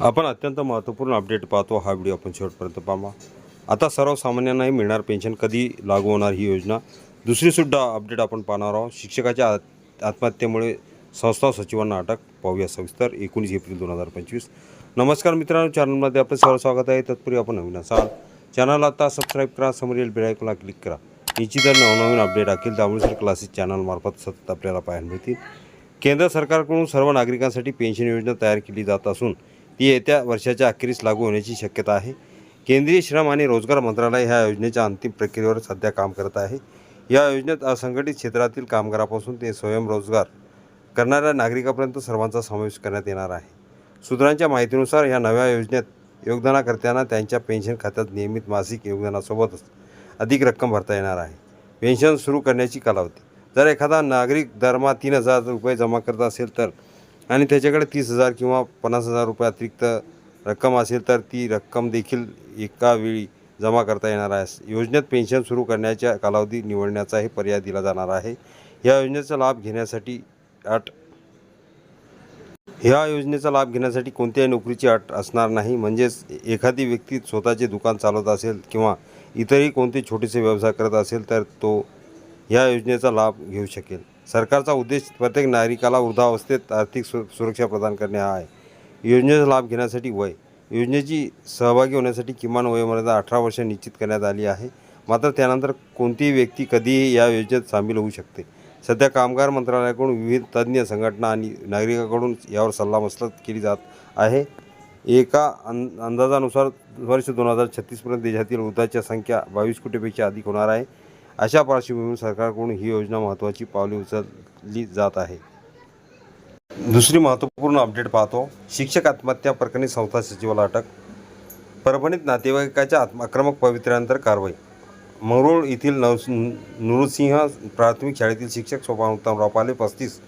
आपण अत्यंत महत्त्वपूर्ण अपडेट पाहतो. हा व्हिडिओ आपण शेवटपर्यंत पाहा. आता सर्वसामान्यांनाही मिळणार पेन्शन कधी लागू होणार ही योजना? दुसरीसुद्धा अपडेट आपण पाहणार आहोत. शिक्षकाच्या आत आत्महत्येमुळे संस्था सचिवांना अटक पाहूया सविस्तर. एकोणीस एप्रिल दोन हजार पंचवीस. नमस्कार मित्रांनो चॅनलमध्ये आपलं सर्व स्वागत आहे. तत्पूर्वी आपण नवीन असाल चॅनल आता सबस्क्राईब करा समोरील बेलायकला क्लिक करा. निश्चितच नवनवीन अपडेट अखिल दामोदर क्लासेस चॅनलमार्फत सतत आपल्याला पाहायला मिळतील. केंद्र सरकारकडून सर्व नागरिकांसाठी पेन्शन योजना तयार केली जात असून ती येत्या वर्षाच्या अखेरीस लागू होण्याची शक्यता आहे. केंद्रीय श्रम आणि रोजगार मंत्रालय ह्या योजनेच्या अंतिम प्रक्रियेवर सध्या काम करत आहे. या योजनेत असंघटित क्षेत्रातील कामगारापासून ते स्वयंरोजगार करणाऱ्या नागरिकापर्यंत सर्वांचा समावेश करण्यात येणार आहे. सूत्रांच्या माहितीनुसार या नव्या योजनेत योगदानाकर्त्यांना त्यांच्या पेन्शन खात्यात नियमित मासिक योगदानासोबतच अधिक रक्कम भरता येणार आहे. पेन्शन सुरू करण्याची कालावधी. जर एखादा नागरिक दरमहा तीन हजार रुपये जमा करत असेल तर आणि त्याच्याकडे तीस हजार किंवा पन्नास हजार रुपये अतिरिक्त रक्कम असेल तर ती रक्कम देखील एका वेळी जमा करता येणार आहे. योजनेत पेन्शन सुरू करण्याच्या कालावधी निवडण्याचाही पर्याय दिला जाणार आहे. या योजनेचा लाभ घेण्यासाठी अट ह्या योजनेचा लाभ घेण्यासाठी कोणत्याही नोकरीची अट असणार नाही. म्हणजेच एखादी व्यक्ती स्वतःचे दुकान चालवत असेल किंवा इतरही कोणते छोटेसे व्यवसाय करत असेल तर तो ह्या योजनेचा लाभ घेऊ शकेल. सरकारचा उद्देश प्रत्येक नागरिकाला वृद्धावस्थेत आर्थिक सु सुरक्षा प्रदान करणे हा आहे. योजनेचा लाभ घेण्यासाठी वय. योजनेची सहभागी होण्यासाठी किमान वयोमर्यादा अठरा वर्ष निश्चित करण्यात आली आहे. मात्र त्यानंतर कोणतीही व्यक्ती कधीही या योजनेत सामील होऊ शकते. सध्या कामगार मंत्रालयाकडून विविध तज्ज्ञ संघटना आणि नागरिकांकडून यावर सल्लामसलत केली जात आहे. एका अं अंदाजानुसार वर्ष दोन हजार छत्तीसपर्यंत देशातील वृद्धाच्या संख्या बावीस कोटीपेक्षा अधिक होणार आहे. अशा पार्श्वभूमीवर सरकारकडून ही योजना महत्त्वाची पावले उचलली जात आहे. दुसरी महत्त्वपूर्ण अपडेट पाहतो. शिक्षक आत्महत्या प्रकरणी संस्था सचिवाला अटक. परभणीत नातेवाईकाच्या आत्म आक्रमक पवित्र्यानंतर कारवाई. मंगरूळ येथील नव नुरसिंह प्राथमिक शाळेतील शिक्षक उत्तमराव पाले पस्तीस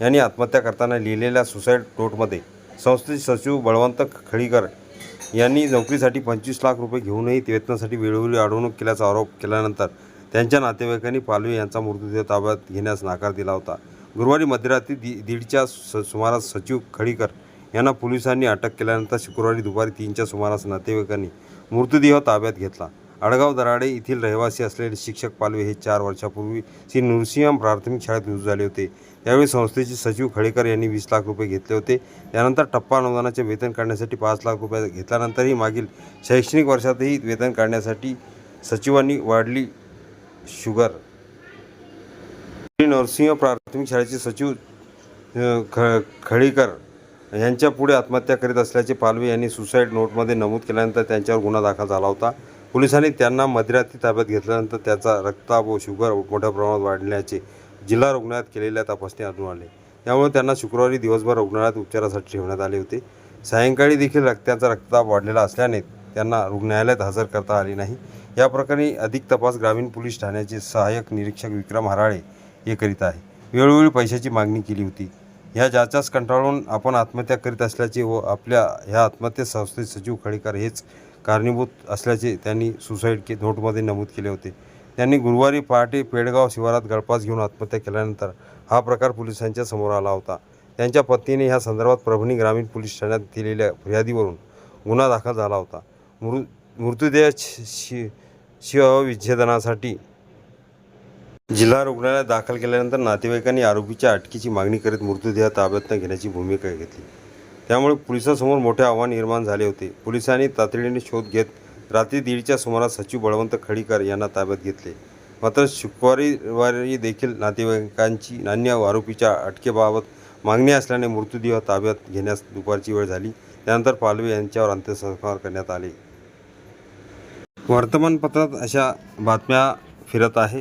यांनी आत्महत्या करताना लिहिलेल्या सुसाईड नोटमध्ये संस्थेचे सचिव बळवंत खळीकर यांनी नोकरीसाठी पंचवीस लाख रुपये घेऊनही वेतनासाठी वेळोवेळी अडवणूक केल्याचा आरोप केल्यानंतर त्यांच्या नातेवाईकांनी पालवे यांचा मृतदेह ताब्यात घेण्यास नकार दिला होता. गुरुवारी मध्यरात्री दि दीडच्या सुमारास सचिव खडीकर यांना पोलिसांनी अटक केल्यानंतर शुक्रवारी दुपारी तीनच्या सुमारास नातेवाईकांनी मृतदेह ताब्यात घेतला. अडगाव दराडे येथील रहिवासी असलेले शिक्षक पालवे हे चार वर्षापूर्वी श्री नृसिंहम प्राथमिक शाळेत रुजू झाले होते. त्यावेळी संस्थेचे सचिव खडेकर यांनी वीस लाख रुपये घेतले होते. त्यानंतर टप्पा अनुदानाचे वेतन काढण्यासाठी पाच लाख रुपये घेतल्यानंतरही मागील शैक्षणिक वर्षातही वेतन काढण्यासाठी सचिवांनी वाढली शुगर। श्री नरसिंह प्राथमिक शाळेचे सचिव ख खळीकर यांच्या पुढे आत्महत्या करीत असल्याचे पालवे यांनी सुसाईड नोटमध्ये नमूद केल्यानंतर त्यांच्यावर गुन्हा दाखल झाला होता. पोलिसांनी त्यांना मध्यरात्री ताब्यात घेतल्यानंतर त्याचा रक्ताप व शुगर मोठ्या प्रमाणात वाढल्याचे जिल्हा रुग्णालयात केलेल्या तपासणी आढळून आले. त्यामुळे त्यांना शुक्रवारी दिवसभर रुग्णालयात उपचारासाठी ठेवण्यात आले होते. सायंकाळी देखील रक्ताचा रक्तदाब वाढलेला असल्याने त्यांना रुग्णालयात हजर करता आली नाही. या प्रकरणी अधिक तपास ग्रामीण पोलीस ठाण्याचे सहाय्यक निरीक्षक विक्रम हराळे हे करीत आहे. वेळोवेळी पैशाची मागणी केली होती. ह्या ज्याच्याच कंटाळून आपण आत्महत्या करीत असल्याचे व आपल्या ह्या आत्महत्या संस्थेत सचिव खडेकर हेच कारणीभूत असल्याचे त्यांनी सुसाईड के नोटमध्ये नमूद केले होते. त्यांनी गुरुवारी पहाटे पेडगाव शिवारात गळपास घेऊन आत्महत्या केल्यानंतर हा प्रकार पोलिसांच्या समोर आला होता. त्यांच्या पत्नीने ह्या संदर्भात परभणी ग्रामीण पोलीस ठाण्यात दिलेल्या फिर्यादीवरून गुन्हा दाखल झाला होता. मृ मृतदेह शि शिवविच्छेदनासाठी. जिल्हा रुग्णालयात दाखल केल्यानंतर नातेवाईकांनी आरोपीच्या अटकेची मागणी करीत मृतदेह ताब्यात घेण्याची भूमिका घेतली. त्यामुळे पोलिसांसमोर मोठे आव्हान निर्माण झाले होते. पोलिसांनी तातडीने शोध घेत रात्री दीडच्या सुमारास सचिव बळवंत खडीकर यांना ताब्यात घेतले. मात्र शुक्रवारी देखील नातेवाईकांची नान्य आरोपीच्या अटकेबाबत मागणी असल्याने मृतदेह ताब्यात घेण्यास दुपारची वेळ झाली. त्यानंतर पालवे यांच्यावर अंत्यसंस्कार करण्यात आले. वर्तमानपत्रात अशा बातम्या फिरत आहे.